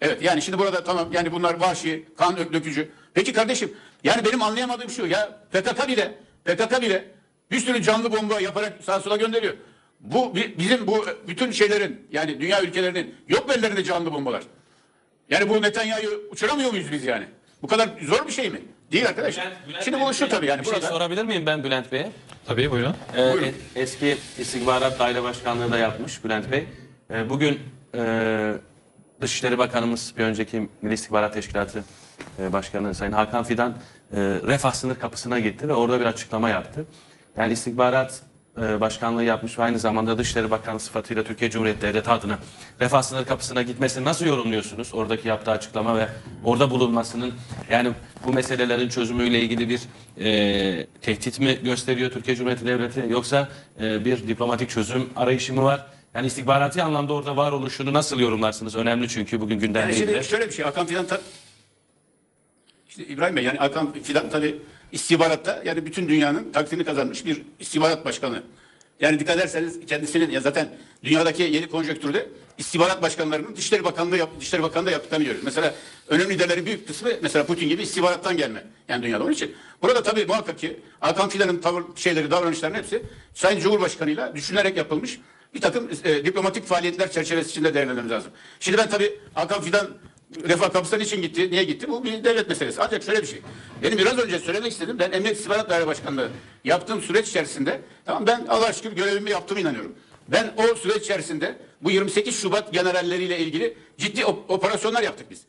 Evet yani şimdi burada tamam yani bunlar vahşi, kan dök- dökücü. Peki kardeşim yani benim anlayamadığım şu ya PKK bile PKK bile bir sürü canlı bomba yaparak sağa sola gönderiyor. Bu bi- bizim bu bütün şeylerin yani dünya ülkelerinin yok mu ellerinde canlı bombalar? Yani bu Netanyahu'yu uçuramıyor muyuz biz yani? Bu kadar zor bir şey mi? Değil arkadaşlar. Bülent- Bülent Şimdi Bey, bu şu tabii yani bir şey burada. sorabilir miyim ben Bülent Bey'e? Tabii buyurun. Ee, Buyurun. eski İstihbarat Daire Başkanlığı da yapmış Bülent Bey. Ee, bugün e, Dışişleri Bakanımız bir önceki Milli İstihbarat Teşkilatı e, Başkanı Sayın Hakan Fidan e, Refah sınır kapısına gitti ve orada bir açıklama yaptı. Yani istihbarat e, başkanlığı yapmış ve aynı zamanda Dışişleri Bakanı sıfatıyla Türkiye Cumhuriyeti Devleti adına Refah sınır kapısına gitmesini nasıl yorumluyorsunuz? Oradaki yaptığı açıklama ve orada bulunmasının yani bu meselelerin çözümüyle ilgili bir e, tehdit mi gösteriyor Türkiye Cumhuriyeti Devleti yoksa e, bir diplomatik çözüm arayışı mı var? Yani istihbarati anlamda orada var oluşunu nasıl yorumlarsınız? Önemli çünkü bugün Yani gündemdeydi. şimdi şöyle bir şey Hakan Fidan işte İbrahim Bey yani Hakan Fidan tabi istihbaratta yani bütün dünyanın takdirini kazanmış bir istihbarat başkanı. Yani dikkat ederseniz kendisinin ya zaten dünyadaki yeni konjonktürde istihbarat başkanlarının Dışişleri Bakanlığı yap, Dışişleri Bakanlığı yaptıklarını görüyoruz. Mesela önemli liderlerin büyük kısmı mesela Putin gibi istihbarattan gelme. Yani dünyada onun için. Burada tabii muhakkak ki Hakan Fidan'ın tavır şeyleri, davranışların hepsi Sayın Cumhurbaşkanı'yla düşünülerek yapılmış bir takım e, diplomatik faaliyetler çerçevesi içinde değerlendirmemiz lazım. Şimdi ben tabii Hakan Fidan Refah kapısından için gitti. Niye gitti? Bu bir devlet meselesi. Ancak şöyle bir şey. Benim biraz önce söylemek istedim. Ben Emniyet İstihbarat Daire Başkanlığı yaptığım süreç içerisinde tamam ben Allah'a şükür görevimi yaptığımı inanıyorum. Ben o süreç içerisinde bu 28 Şubat generalleriyle ilgili ciddi op- operasyonlar yaptık biz.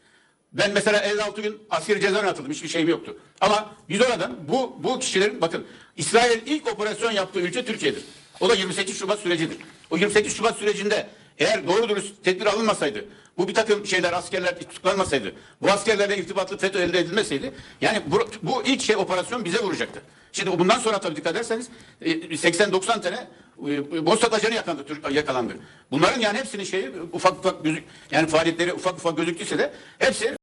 Ben mesela 56 gün askeri cezaevine atıldım. Hiçbir şeyim yoktu. Ama biz oradan bu, bu kişilerin bakın İsrail ilk operasyon yaptığı ülke Türkiye'dir. O da 28 Şubat sürecidir. O 28 Şubat sürecinde eğer doğru dürüst tedbir alınmasaydı, bu bir takım şeyler askerler tutuklanmasaydı, bu askerlerle irtibatlı FETÖ elde edilmeseydi, yani bu, bu ilk şey operasyon bize vuracaktı. Şimdi bundan sonra tabii dikkat ederseniz e, 80-90 tane Mossad ajanı yakalandı, Türk- yakalandı. Bunların yani hepsinin şeyi ufak ufak gözük, yani faaliyetleri ufak ufak gözüktüyse de hepsi